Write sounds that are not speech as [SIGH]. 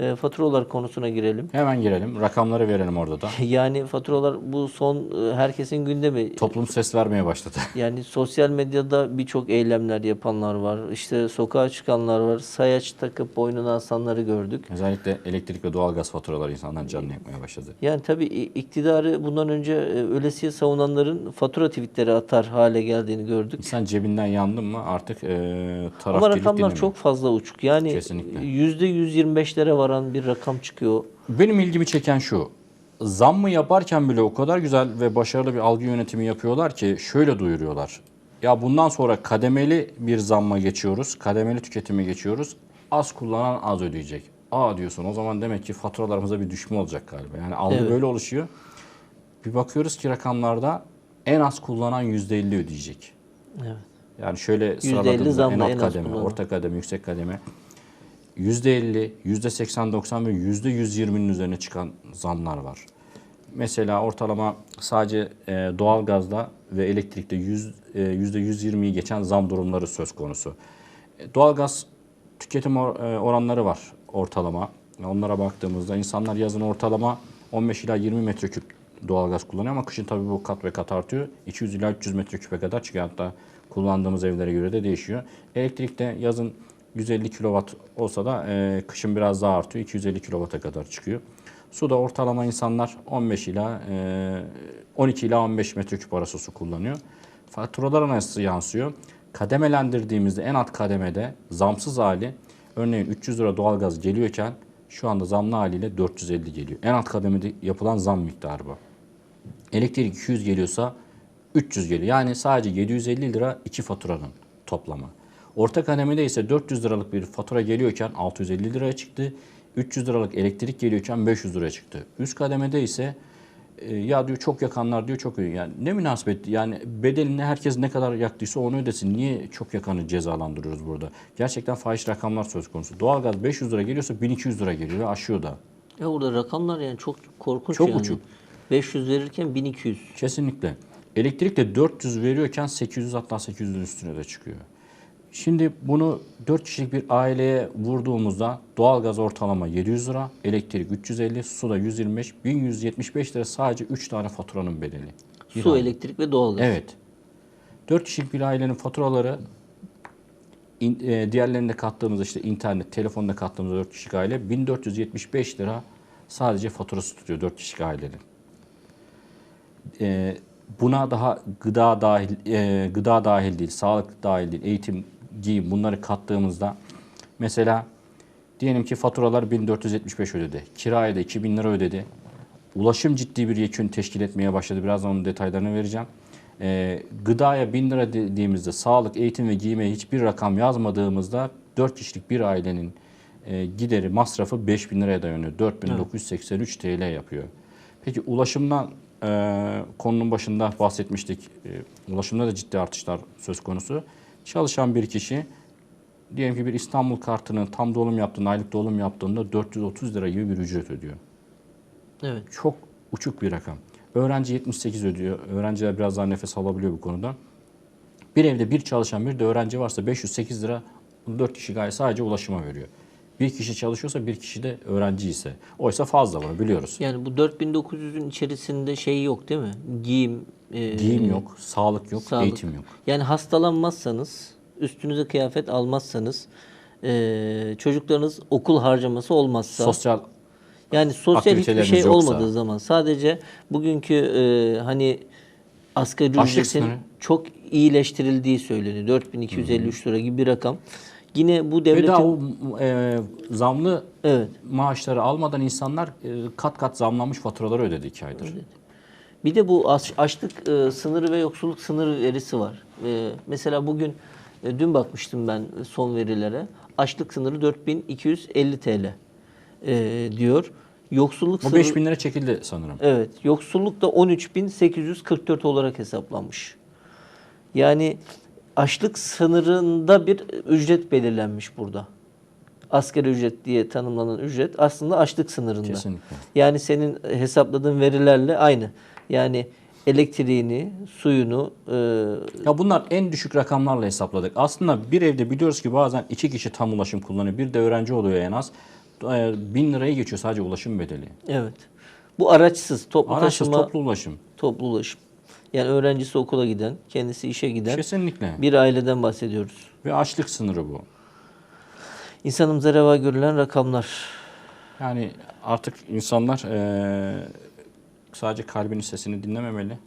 e, faturalar konusuna girelim. Hemen girelim. Rakamları verelim orada da. [LAUGHS] Yani faturalar bu son e, herkesin gündemi. Toplum ses vermeye başladı. [LAUGHS] Yani sosyal medyada birçok eylemler yapanlar var. İşte sokağa çıkanlar var. Sayaç takıp boynuna asanları gördük. Özellikle elektrik ve doğalgaz faturaları insanlar canını yakmaya başladı. Yani tabii iktidarı bundan önce e, ölesiye savunanların fatura tweetleri atar hale geldiğini gördük. İnsan cebinden yandın mı artık e, Ama tarafkirlik rakamlar dinlemiyor. çok fazla uçuk. Yani Kesinlikle. %125'lere varan bir rakam çıkıyor. Benim ilgimi çeken şu. Zammı yaparken bile o kadar güzel ve başarılı bir algı yönetimi yapıyorlar ki şöyle duyuruyorlar. Ya bundan sonra kademeli bir zamma geçiyoruz. Kademeli tüketime geçiyoruz. Az kullanan az ödeyecek. Aa diyorsun o zaman demek ki faturalarımıza bir düşme olacak galiba. Yani algı Evet. böyle oluşuyor. Bir bakıyoruz ki rakamlarda en az kullanan %50 ödeyecek. Evet. Yani şöyle %50 sıraladığımızda en alt en kademe, kullanan. orta kademe, yüksek kademe %50, %80-90 ve %120'nin üzerine çıkan zamlar var. Mesela ortalama sadece e, doğalgazda ve elektrikte yüz, e, %120'yi geçen zam durumları söz konusu. E, doğalgaz tüketim or- oranları var ortalama. Onlara baktığımızda insanlar yazın ortalama 15 ila 20 metreküp doğalgaz kullanıyor ama kışın tabii bu kat ve kat artıyor. 200 ila 300 metreküpe kadar çıkıyor hatta kullandığımız evlere göre de değişiyor. Elektrikte yazın 150 kilowatt olsa da e, kışın biraz daha artıyor. 250 kilowatt'a kadar çıkıyor. Suda ortalama insanlar 15 ila e, 12 ila 15 metreküp arası su kullanıyor. Faturalara nasıl yansıyor? Kademelendirdiğimizde en alt kademede zamsız hali örneğin 300 lira doğalgaz geliyorken şu anda zamlı haliyle 450 geliyor. En alt kademede yapılan zam miktarı bu. Elektrik 200 geliyorsa 300 geliyor. Yani sadece 750 lira iki faturanın toplamı. Orta kademede ise 400 liralık bir fatura geliyorken 650 liraya çıktı. 300 liralık elektrik geliyorken 500 liraya çıktı. Üst kademede ise e, ya diyor çok yakanlar diyor çok ödüyor. Yani ne münasebet yani bedelini herkes ne kadar yaktıysa onu ödesin. Niye çok yakanı cezalandırıyoruz burada? Gerçekten fahiş rakamlar söz konusu. Doğalgaz 500 lira geliyorsa 1200 lira geliyor ve aşıyor da. Ya burada rakamlar yani çok korkunç Çok yani. uçuk. 500 verirken 1200. Kesinlikle. Elektrik de 400 veriyorken 800 hatta 800'ün üstüne de çıkıyor. Şimdi bunu 4 kişilik bir aileye vurduğumuzda doğalgaz ortalama 700 lira, elektrik 350, su da 125, 1175 lira sadece 3 tane faturanın bedeli. Bir Su, ay. elektrik ve doğalgaz. Evet. 4 kişilik bir ailenin faturaları in- e, diğerlerine kattığımızda işte internet, telefonda kattığımızda 4 kişilik aile 1475 lira sadece faturası tutuyor 4 kişilik ailenin. E, buna daha gıda dahil e, gıda dahil değil, sağlık dahil değil, eğitim, giyim bunları kattığımızda mesela diyelim ki faturalar 1475 ödedi. Kiraya da 2000 lira ödedi. Ulaşım ciddi bir yekün teşkil etmeye başladı. Birazdan onun detaylarını vereceğim. Ee, gıdaya 1000 lira dediğimizde sağlık, eğitim ve giyime hiçbir rakam yazmadığımızda 4 kişilik bir ailenin e, gideri, masrafı 5000 liraya dayanıyor. 4983 TL yapıyor. Peki ulaşımdan e, konunun başında bahsetmiştik. E, ulaşımda da ciddi artışlar söz konusu. Çalışan bir kişi diyelim ki bir İstanbul kartını tam dolum yaptığında, aylık dolum yaptığında 430 lira gibi bir ücret ödüyor. Evet. Çok uçuk bir rakam. Öğrenci 78 ödüyor. Öğrenciler biraz daha nefes alabiliyor bu konuda. Bir evde bir çalışan bir de öğrenci varsa 508 lira 4 kişi gayet sadece ulaşıma veriyor. Bir kişi çalışıyorsa bir kişi de öğrenci ise. Oysa fazla bunu biliyoruz. Yani bu 4900'ün içerisinde şey yok değil mi? Giyim, e, Giyim yok, sağlık yok, sağlık. eğitim yok. Yani hastalanmazsanız, üstünüze kıyafet almazsanız, e, çocuklarınız okul harcaması olmazsa, Sosyal yani sosyal hiçbir şey yoksa. olmadığı zaman sadece bugünkü e, hani asgari ücretin çok iyileştirildiği söyleniyor. 4253 lira gibi bir rakam. Yine bu ve devletin daha o e, zamlı evet maaşları almadan insanlar e, kat kat zamlanmış faturaları ödedi iki aydır. Bir de bu aç- açlık e, sınırı ve yoksulluk sınırı verisi var. E, mesela bugün e, dün bakmıştım ben son verilere. Açlık sınırı 4250 TL e, diyor. Yoksulluk Bu sınırı 5000 lira çekildi sanırım. Evet. Yoksulluk da 13.844 olarak hesaplanmış. Yani açlık sınırında bir ücret belirlenmiş burada. Asgari ücret diye tanımlanan ücret aslında açlık sınırında. Kesinlikle. Yani senin hesapladığın verilerle aynı. Yani elektriğini, suyunu, e, Ya bunlar en düşük rakamlarla hesapladık. Aslında bir evde biliyoruz ki bazen iki kişi tam ulaşım kullanıyor. Bir de öğrenci oluyor en az. e, 1000 liraya geçiyor sadece ulaşım bedeli. Evet. Bu araçsız, toplu Araçsız taşıma, toplu ulaşım. toplu ulaşım. Yani öğrencisi okula giden, kendisi işe giden Kesinlikle. bir aileden bahsediyoruz. Ve açlık sınırı bu. İnsanımıza reva görülen rakamlar. Yani artık insanlar e, sadece kalbinin sesini dinlememeli.